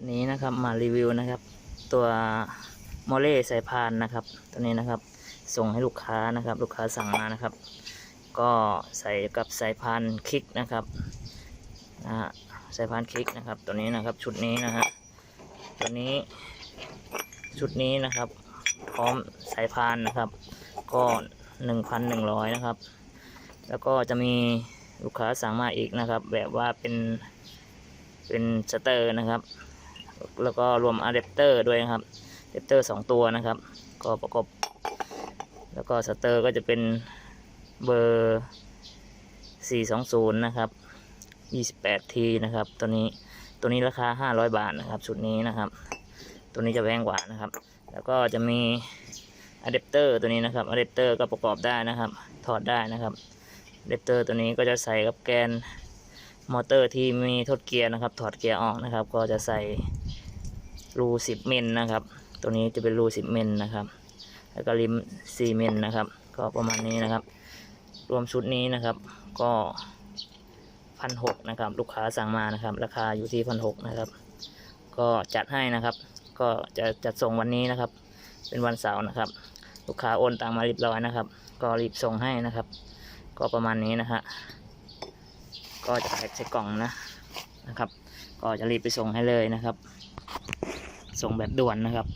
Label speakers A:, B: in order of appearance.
A: วันนี้นะครับมารีวิวนะครับ ตัวโมเล่สายพานนะครับ ตัวนี้นะครับ ส่งให้ลูกค้านะครับ ลูกค้าสั่งมานะครับ ก็ใส่กับสายพานคลิกนะครับนะฮะสายพานคลิกนะครับ ตัวนี้นะครับชุดนี้นะฮะตัวนี้ชุดนี้นะครับ พร้อมสายพานนะครับก็หนึ่งพันหนึ่งร้อยนะครับ แล้วก็จะมีลูกค้าสั่งมาอีกนะครับ แบบว่าเป็นเป็นสเตอร์นะครับ แล้วก็รวมอะแดปเตอร์ด้วยนะครับอะแดปเตอร์สองตัวนะครับ ก็ประกอบแล้วก็สเตอร์ก็จะเป็นเบอร์ 420 นะครับ 28ทีนะครับ ตัวนี้ตัวนี้ราคา 500 บาทนะครับชุดนี้นะครับ ตัวนี้จะแพงกว่านะครับ แล้วก็จะมีอะแดปเตอร์ตัวนี้นะครับอะแดปเตอร์ก็ประกอบได้นะครับ ถอดได้นะครับอะแดปเตอร์ตัวนี้ก็จะใส่กับแกน มอเตอร์ที่มีทดเกียร์นะครับ ถอดเกียร์ออกนะครับ ก็จะใส่รู10มิลนะครับ ตัวนี้จะเป็นรู10มิลนะครับ แล้วก็ริม4มิลนะครับ ก็ประมาณนี้นะครับ รวมชุดนี้นะครับ ก็พันหกนะครับ ลูกค้าสั่งมานะครับ ราคาอยู่ที่พันหกนะครับ ก็จัดให้นะครับ ก็จะจัดส่งวันนี้นะครับ เป็นวันเสาร์นะครับ ลูกค้าโอนตังมาเรียบร้อยนะครับ ก็รีบส่งให้นะครับ ก็ประมาณนี้นะฮะ ก็จะแพ็คใส่กล่องนะนะครับ ก็จะรีบไปส่งให้เลยนะครับ ส่งแบบด่วนนะครับ